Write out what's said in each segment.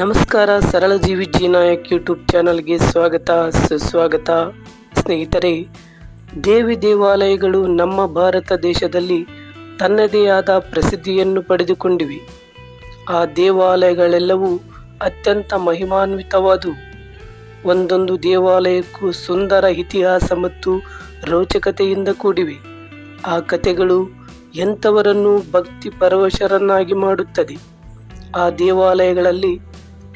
ನಮಸ್ಕಾರ, ಸರಳ ಜೀವಿ ಜಿ ನಾಯಕ್ ಯೂಟ್ಯೂಬ್ ಚಾನಲ್ಗೆ ಸ್ವಾಗತ, ಸುಸ್ವಾಗತ. ಸ್ನೇಹಿತರೆ, ದೇವಿ ದೇವಾಲಯಗಳು ನಮ್ಮ ಭಾರತ ದೇಶದಲ್ಲಿ ತನ್ನದೇ ಆದ ಪ್ರಸಿದ್ಧಿಯನ್ನು ಪಡೆದುಕೊಂಡಿವೆ. ಆ ದೇವಾಲಯಗಳೆಲ್ಲವೂ ಅತ್ಯಂತ ಮಹಿಮಾನ್ವಿತವಾದವು ಒಂದೊಂದು ದೇವಾಲಯಕ್ಕೂ ಸುಂದರ ಇತಿಹಾಸ ಮತ್ತು ರೋಚಕತೆಯಿಂದ ಕೂಡಿವೆ. ಆ ಕಥೆಗಳು ಎಂಥವರನ್ನು ಭಕ್ತಿ ಪರವಶರನ್ನಾಗಿ ಮಾಡುತ್ತದೆ. ಆ ದೇವಾಲಯಗಳಲ್ಲಿ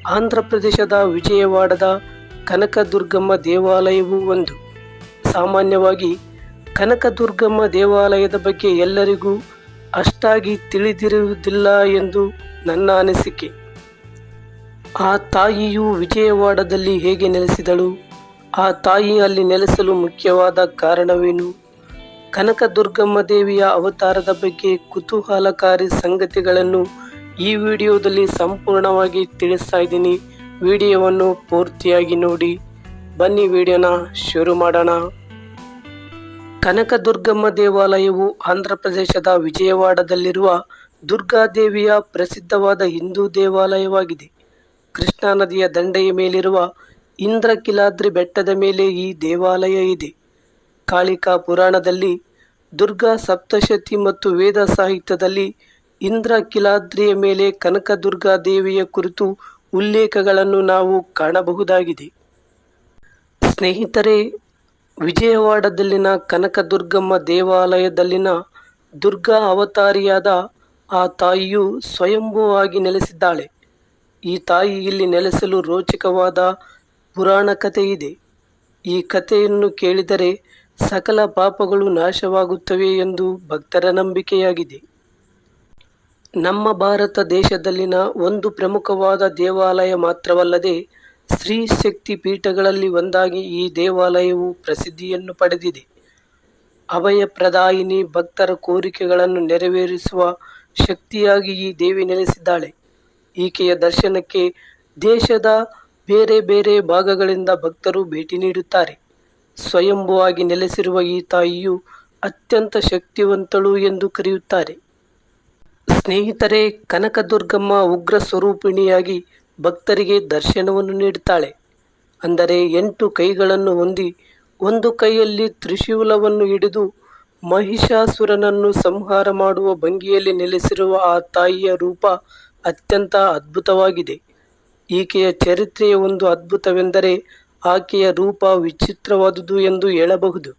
ಆಂಧ್ರ ಪ್ರದೇಶದ ವಿಜಯವಾಡದ ಕನಕದುರ್ಗಮ್ಮ ದೇವಾಲಯವೂ ಒಂದು. ಸಾಮಾನ್ಯವಾಗಿ ಕನಕದುರ್ಗಮ್ಮ ದೇವಾಲಯದ ಬಗ್ಗೆ ಎಲ್ಲರಿಗೂ ಅಷ್ಟಾಗಿ ತಿಳಿದಿರುವುದಿಲ್ಲ ಎಂದು ನನ್ನ ಅನಿಸಿಕೆ. ಆ ತಾಯಿಯು ವಿಜಯವಾಡದಲ್ಲಿ ಹೇಗೆ ನೆಲೆಸಿದಳು? ಆ ತಾಯಿ ಅಲ್ಲಿ ನೆಲೆಸಲು ಮುಖ್ಯವಾದ ಕಾರಣವೇನು? ಕನಕದುರ್ಗಮ್ಮ ದೇವಿಯ ಅವತಾರದ ಬಗ್ಗೆ ಕುತೂಹಲಕಾರಿ ಸಂಗತಿಗಳನ್ನು ಈ ವಿಡಿಯೋದಲ್ಲಿ ಸಂಪೂರ್ಣವಾಗಿ ತಿಳಿಸ್ತಾ ಇದ್ದೀನಿ. ವಿಡಿಯೋವನ್ನು ಪೂರ್ತಿಯಾಗಿ ನೋಡಿ. ಬನ್ನಿ ವಿಡಿಯೋನ ಶುರು ಮಾಡೋಣ. ಕನಕದುರ್ಗಮ್ಮ ದೇವಾಲಯವು ಆಂಧ್ರ ಪ್ರದೇಶದ ವಿಜಯವಾಡದಲ್ಲಿರುವ ದುರ್ಗಾದೇವಿಯ ಪ್ರಸಿದ್ಧವಾದ ಹಿಂದೂ ದೇವಾಲಯವಾಗಿದೆ. ಕೃಷ್ಣಾ ನದಿಯ ದಂಡೆಯ ಮೇಲಿರುವ ಇಂದ್ರಕಿಲಾದ್ರಿ ಬೆಟ್ಟದ ಮೇಲೆ ಈ ದೇವಾಲಯ ಇದೆ. ಕಾಳಿಕಾ ಪುರಾಣದಲ್ಲಿ ದುರ್ಗಾ ಸಪ್ತಶತಿ ಮತ್ತು ವೇದ ಸಾಹಿತ್ಯದಲ್ಲಿ ಇಂದ್ರ ಕಿಲಾದ್ರಿಯ ಮೇಲೆ ಕನಕದುರ್ಗಾ ದೇವಿಯ ಕುರಿತು ಉಲ್ಲೇಖಗಳನ್ನು ನಾವು ಕಾಣಬಹುದಾಗಿದೆ. ಸ್ನೇಹಿತರೆ, ವಿಜಯವಾಡದಲ್ಲಿನ ಕನಕದುರ್ಗಮ್ಮ ದೇವಾಲಯದಲ್ಲಿನ ದುರ್ಗಾ ಅವತಾರಿಯಾದ ಆ ತಾಯಿಯು ಸ್ವಯಂಭೂವಾಗಿ ನೆಲೆಸಿದ್ದಾಳೆ. ಈ ತಾಯಿ ಇಲ್ಲಿ ನೆಲೆಸಲು ರೋಚಕವಾದ ಪುರಾಣ ಕಥೆ ಇದೆ. ಈ ಕಥೆಯನ್ನು ಕೇಳಿದರೆ ಸಕಲ ಪಾಪಗಳು ನಾಶವಾಗುತ್ತವೆ ಎಂದು ಭಕ್ತರ ನಂಬಿಕೆಯಾಗಿದೆ. ನಮ್ಮ ಭಾರತ ದೇಶದಲ್ಲಿನ ಒಂದು ಪ್ರಮುಖವಾದ ದೇವಾಲಯ ಮಾತ್ರವಲ್ಲದೆ ಸ್ತ್ರೀ ಶಕ್ತಿ ಪೀಠಗಳಲ್ಲಿ ಒಂದಾಗಿ ಈ ದೇವಾಲಯವು ಪ್ರಸಿದ್ಧಿಯನ್ನು ಪಡೆದಿದೆ. ಅಭಯ ಪ್ರದಾಯಿನಿ ಭಕ್ತರ ಕೋರಿಕೆಗಳನ್ನು ನೆರವೇರಿಸುವ ಶಕ್ತಿಯಾಗಿ ಈ ದೇವಿ ನೆಲೆಸಿದ್ದಾಳೆ. ಈಕೆಯ ದರ್ಶನಕ್ಕೆ ದೇಶದ ಬೇರೆ ಬೇರೆ ಭಾಗಗಳಿಂದ ಭಕ್ತರು ಭೇಟಿ ನೀಡುತ್ತಾರೆ. ಸ್ವಯಂಭುವಾಗಿ ನೆಲೆಸಿರುವ ಈ ತಾಯಿಯು ಅತ್ಯಂತ ಶಕ್ತಿವಂತಳು ಎಂದು ಕರೆಯುತ್ತಾರೆ. ಸ್ನೇಹಿತರೆ, ಕನಕದುರ್ಗಮ್ಮ ಉಗ್ರ ಸ್ವರೂಪಿಣಿಯಾಗಿ ಭಕ್ತರಿಗೆ ದರ್ಶನವನ್ನು ನೀಡುತ್ತಾಳೆ ಅಂದರೆ ಎಂಟು ಕೈಗಳನ್ನು ಹೊಂದಿ ಒಂದು ಕೈಯಲ್ಲಿ ತ್ರಿಶೂಲವನ್ನು ಹಿಡಿದು ಮಹಿಷಾಸುರನನ್ನು ಸಂಹಾರ ಮಾಡುವ ಭಂಗಿಯಲ್ಲಿ ನೆಲೆಸಿರುವ ಆ ತಾಯಿಯ ರೂಪ ಅತ್ಯಂತ ಅದ್ಭುತವಾಗಿದೆ. ಈಕೆಯ ಚರಿತ್ರೆಯ ಒಂದು ಅದ್ಭುತವೆಂದರೆ ಆಕೆಯ ರೂಪ ವಿಚಿತ್ರವಾದುದು ಎಂದು ಹೇಳಬಹುದು.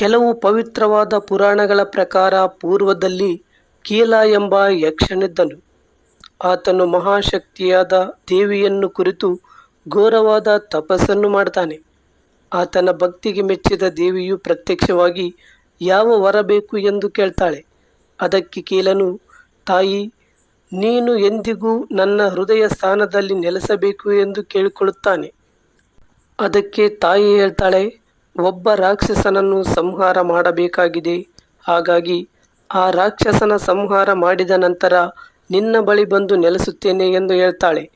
ಕೆಲವು ಪವಿತ್ರವಾದ ಪುರಾಣಗಳ ಪ್ರಕಾರ ಪೂರ್ವದಲ್ಲಿ ಕೀಲ ಎಂಬ ಯಕ್ಷನಿದ್ದನು. ಆತನು ಮಹಾಶಕ್ತಿಯಾದ ದೇವಿಯನ್ನು ಕುರಿತು ಘೋರವಾದ ತಪಸ್ಸನ್ನು ಮಾಡ್ತಾನೆ. ಆತನ ಭಕ್ತಿಗೆ ಮೆಚ್ಚಿದ ದೇವಿಯು ಪ್ರತ್ಯಕ್ಷವಾಗಿ, ಯಾವ ವರ ಬೇಕು ಎಂದು ಕೇಳ್ತಾಳೆ. ಅದಕ್ಕೆ ಕೀಲನು, ತಾಯಿ, ನೀನು ಎಂದಿಗೂ ನನ್ನ ಹೃದಯ ಸ್ಥಾನದಲ್ಲಿ ನೆಲೆಸಬೇಕು ಎಂದು ಕೇಳಿಕೊಳ್ಳುತ್ತಾನೆ. ಅದಕ್ಕೆ ತಾಯಿ ಹೇಳ್ತಾಳೆ ಒಬ್ಬ ರಾಕ್ಷಸನನ್ನು ಸಂಹಾರ ಮಾಡಬೇಕಾಗಿದೆ. ಹಾಗಾಗಿ ಆ ರಾಕ್ಷಸನ ಸಂಹಾರ ಮಾಡಿದ ನಂತರ ನಿನ್ನ ಬಳಿ ಬಂದು ನೆಲೆಸುತ್ತೇನೆ ಎಂದು ಹೇಳ್ತಾಳೆ.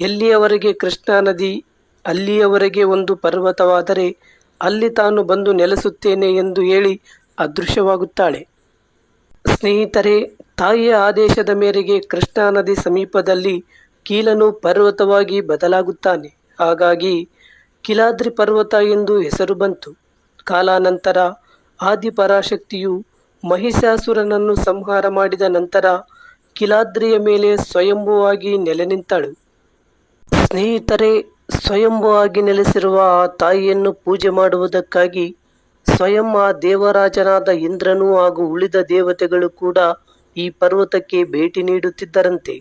ಎಲ್ಲಿಯವರೆಗೆ ಕೃಷ್ಣಾ ನದಿ, ಅಲ್ಲಿಯವರೆಗೆ ಒಂದು ಪರ್ವತವಾದರೆ ಅಲ್ಲಿ ತಾನು ಬಂದು ನೆಲೆಸುತ್ತೇನೆ ಎಂದು ಹೇಳಿ ಅದೃಶ್ಯವಾಗುತ್ತಾಳೆ. ಸ್ನೇಹಿತರೆ, ತಾಯಿಯ ಆದೇಶದ ಮೇರೆಗೆ ಕೃಷ್ಣಾ ನದಿ ಸಮೀಪದಲ್ಲಿ ಕೀಲನು ಪರ್ವತವಾಗಿ ಬದಲಾಗುತ್ತಾನೆ. ಹಾಗಾಗಿ ಕಿಲಾದ್ರಿ ಪರ್ವತ ಎಂದು ಹೆಸರು ಬಂತು. ಕಾಲಾನಂತರ ಆದಿಪರಾಶಕ್ತಿಯು ಮಹಿಷಾಸುರನನ್ನು ಸಂಹಾರ ಮಾಡಿದ ನಂತರ ಕಿಲಾದ್ರಿಯ ಮೇಲೆ ಸ್ವಯಂಭುವಾಗಿ ನೆಲೆ ನಿಂತಳು. ಸ್ನೇಹಿತರೆ, ಸ್ವಯಂಭುವಾಗಿ ನೆಲೆಸಿರುವ ಆ ತಾಯಿಯನ್ನು ಪೂಜೆ ಮಾಡುವುದಕ್ಕಾಗಿ ಸ್ವಯಂ ಆ ದೇವರಾಜನಾದ ಇಂದ್ರನು ಹಾಗೂ ಉಳಿದ ದೇವತೆಗಳು ಕೂಡ ಈ ಪರ್ವತಕ್ಕೆ ಭೇಟಿ ನೀಡುತ್ತಿದ್ದರಂತೆ.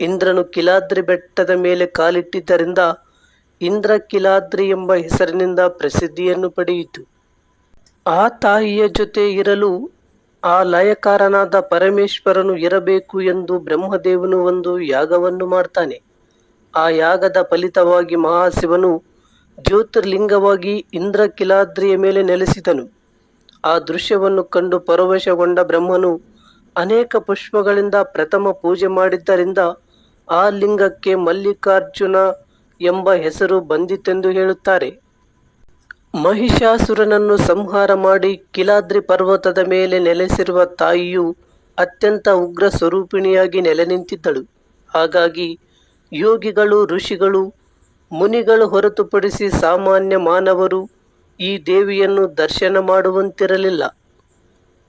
ಇಂದ್ರನು ಕಿಲಾದ್ರಿ ಬೆಟ್ಟದ ಮೇಲೆ ಕಾಲಿಟ್ಟಿದ್ದರಿಂದ ಇಂದ್ರ ಕಿಲಾದ್ರಿ ಎಂಬ ಹೆಸರಿನಿಂದ ಪ್ರಸಿದ್ಧಿಯನ್ನು ಪಡೆಯಿತು. ಆ ತಾಯಿಯ ಜೊತೆ ಇರಲು ಆ ಲಯಕಾರನಾದ ಪರಮೇಶ್ವರನು ಇರಬೇಕು ಎಂದು ಬ್ರಹ್ಮದೇವನು ಒಂದು ಯಾಗವನ್ನು ಮಾಡ್ತಾನೆ. ಆ ಯಾಗದ ಫಲಿತವಾಗಿ ಮಹಾಶಿವನು ಜ್ಯೋತಿರ್ಲಿಂಗವಾಗಿ ಇಂದ್ರಕಿಲಾದ್ರಿಯ ಮೇಲೆ ನೆಲೆಸಿದನು. ಆ ದೃಶ್ಯವನ್ನು ಕಂಡು ಪರವಶಗೊಂಡ ಬ್ರಹ್ಮನು ಅನೇಕ ಪುಷ್ಪಗಳಿಂದ ಪ್ರಥಮ ಪೂಜೆ ಮಾಡಿದ್ದರಿಂದ ಆ ಲಿಂಗಕ್ಕೆ ಮಲ್ಲಿಕಾರ್ಜುನ ಎಂಬ ಹೆಸರು ಬಂದಿತೆಂದು ಹೇಳುತ್ತಾರೆ. ಮಹಿಷಾಸುರನನ್ನು ಸಂಹಾರ ಮಾಡಿ ಕಿಲಾದ್ರಿ ಪರ್ವತದ ಮೇಲೆ ನೆಲೆಸಿರುವ ತಾಯಿಯು ಅತ್ಯಂತ ಉಗ್ರ ಸ್ವರೂಪಿಣಿಯಾಗಿ ನೆಲೆ ನಿಂತಿದ್ದಳು ಹಾಗಾಗಿ ಯೋಗಿಗಳು, ಋಷಿಗಳು, ಮುನಿಗಳು ಹೊರತುಪಡಿಸಿ ಸಾಮಾನ್ಯ ಮಾನವರು ಈ ದೇವಿಯನ್ನು ದರ್ಶನ ಮಾಡುವಂತಿರಲಿಲ್ಲ.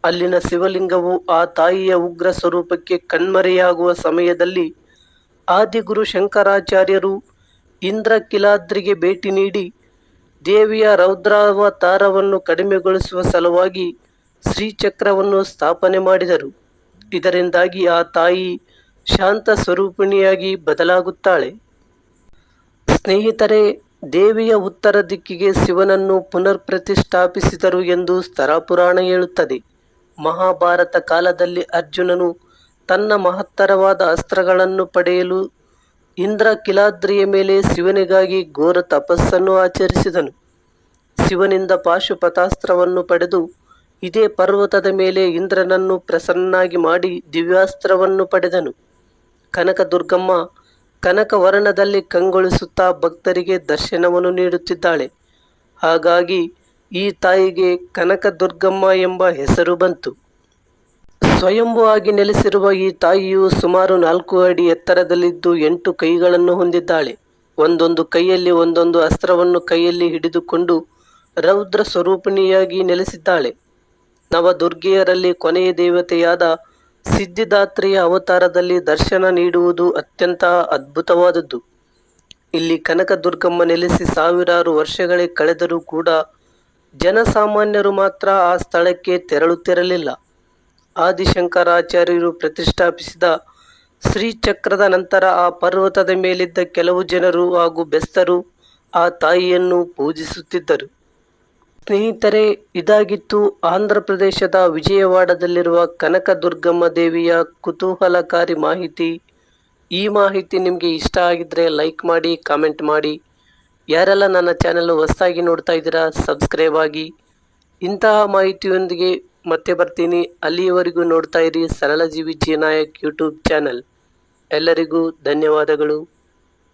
ಅಲ್ಲಿನ ಶಿವಲಿಂಗವು ಆ ತಾಯಿಯ ಉಗ್ರ ಸ್ವರೂಪಕ್ಕೆ ಕಣ್ಮರೆಯಾಗುವ ಸಮಯದಲ್ಲಿ ಆದಿಗುರು ಶಂಕರಾಚಾರ್ಯರು ಇಂದ್ರ ಕಿಲಾದ್ರಿಗೆ ಭೇಟಿ ನೀಡಿ ದೇವಿಯ ರೌದ್ರಾವತಾರವನ್ನು ಕಡಿಮೆಗೊಳಿಸುವ ಸಲುವಾಗಿ ಶ್ರೀಚಕ್ರವನ್ನು ಸ್ಥಾಪನೆ ಮಾಡಿದರು. ಇದರಿಂದಾಗಿ ಆ ತಾಯಿ ಶಾಂತ ಸ್ವರೂಪಿಣಿಯಾಗಿ ಬದಲಾಗುತ್ತಾಳೆ. ಸ್ನೇಹಿತರೆ, ದೇವಿಯ ಉತ್ತರ ದಿಕ್ಕಿಗೆ ಶಿವನನ್ನು ಪುನರ್ ಪ್ರತಿಷ್ಠಾಪಿಸಿದರು ಎಂದು ಸ್ತರಾಪುರಾಣ ಹೇಳುತ್ತದೆ. ಮಹಾಭಾರತ ಕಾಲದಲ್ಲಿ ಅರ್ಜುನನು ತನ್ನ ಮಹತ್ತರವಾದ ಅಸ್ತ್ರಗಳನ್ನು ಪಡೆಯಲು ಇಂದ್ರ ಕಿಲಾದ್ರಿಯ ಮೇಲೆ ಶಿವನಿಗಾಗಿ ಘೋರ ತಪಸ್ಸನ್ನು ಆಚರಿಸಿದನು. ಶಿವನಿಂದ ಪಾಶುಪತಾಸ್ತ್ರವನ್ನು ಪಡೆದು ಇದೇ ಪರ್ವತದ ಮೇಲೆ ಇಂದ್ರನನ್ನು ಪ್ರಸನ್ನಾಗಿ ಮಾಡಿ ದಿವ್ಯಾಸ್ತ್ರವನ್ನು ಪಡೆದನು. ಕನಕ ದುರ್ಗಮ್ಮ ಕನಕವರ್ಣದಲ್ಲಿ ಕಂಗೊಳಿಸುತ್ತಾ ಭಕ್ತರಿಗೆ ದರ್ಶನವನ್ನು ನೀಡುತ್ತಿದ್ದಾಳೆ. ಹಾಗಾಗಿ ಈ ತಾಯಿಗೆ ಕನಕ ದುರ್ಗಮ್ಮ ಎಂಬ ಹೆಸರು ಬಂತು. ಸ್ವಯಂಭೂ ಆಗಿ ನೆಲೆಸಿರುವ ಈ ತಾಯಿಯು ಸುಮಾರು ನಾಲ್ಕು ಅಡಿ ಎತ್ತರದಲ್ಲಿದ್ದು ಎಂಟು ಕೈಗಳನ್ನು ಹೊಂದಿದ್ದಾಳೆ. ಒಂದೊಂದು ಕೈಯಲ್ಲಿ ಒಂದೊಂದು ಅಸ್ತ್ರವನ್ನು ಕೈಯಲ್ಲಿ ಹಿಡಿದುಕೊಂಡು ರೌದ್ರ ಸ್ವರೂಪಿಣಿಯಾಗಿ ನೆಲೆಸಿದ್ದಾಳೆ. ನವದುರ್ಗೆಯರಲ್ಲಿ ಕೊನೆಯ ದೇವತೆಯಾದ ಸಿದ್ಧಿದಾತ್ರಿಯ ಅವತಾರದಲ್ಲಿ ದರ್ಶನ ನೀಡುವುದು ಅತ್ಯಂತ ಅದ್ಭುತವಾದದ್ದು. ಇಲ್ಲಿ ಕನಕದುರ್ಗಮ್ಮ ನೆಲೆಸಿ ಸಾವಿರಾರು ವರ್ಷಗಳೇ ಕಳೆದರೂ ಕೂಡ ಜನಸಾಮಾನ್ಯರು ಮಾತ್ರ ಆ ಸ್ಥಳಕ್ಕೆ ತೆರಳುತ್ತಿರಲಿಲ್ಲ. ಆದಿಶಂಕರಾಚಾರ್ಯರು ಪ್ರತಿಷ್ಠಾಪಿಸಿದ ಶ್ರೀಚಕ್ರದ ನಂತರ ಆ ಪರ್ವತದ ಮೇಲಿದ್ದ ಕೆಲವು ಜನರು ಹಾಗೂ ಬೆಸ್ತರು ಆ ತಾಯಿಯನ್ನು ಪೂಜಿಸುತ್ತಿದ್ದರು. ಸ್ನೇಹಿತರೆ, ಇದಾಗಿತ್ತು ಆಂಧ್ರ ಪ್ರದೇಶದ ವಿಜಯವಾಡದಲ್ಲಿರುವ ಕನಕ ದುರ್ಗಮ್ಮ ದೇವಿಯ ಕುತೂಹಲಕಾರಿ ಮಾಹಿತಿ. ಈ ಮಾಹಿತಿ ನಿಮಗೆ ಇಷ್ಟ ಆಗಿದ್ದರೆ ಲೈಕ್ ಮಾಡಿ, ಕಾಮೆಂಟ್ ಮಾಡಿ. ಯಾರೆಲ್ಲ ನನ್ನ ಚಾನಲ್ ಹೊಸದಾಗಿ ನೋಡ್ತಾ ಇದ್ದೀರಾ, ಸಬ್ಸ್ಕ್ರೈಬ್ ಆಗಿ. ಇಂತಹ ಮಾಹಿತಿಯೊಂದಿಗೆ ಮತ್ತೆ ಬರ್ತೀನಿ. ಅಲ್ಲಿಯವರೆಗೂ ನೋಡ್ತಾ ಇರಿ ಸರಳ ಜೀವಿ ಜಿ ನಾಯಕ್ ಯೂಟ್ಯೂಬ್ ಚಾನಲ್. ಎಲ್ಲರಿಗೂ ಧನ್ಯವಾದಗಳು.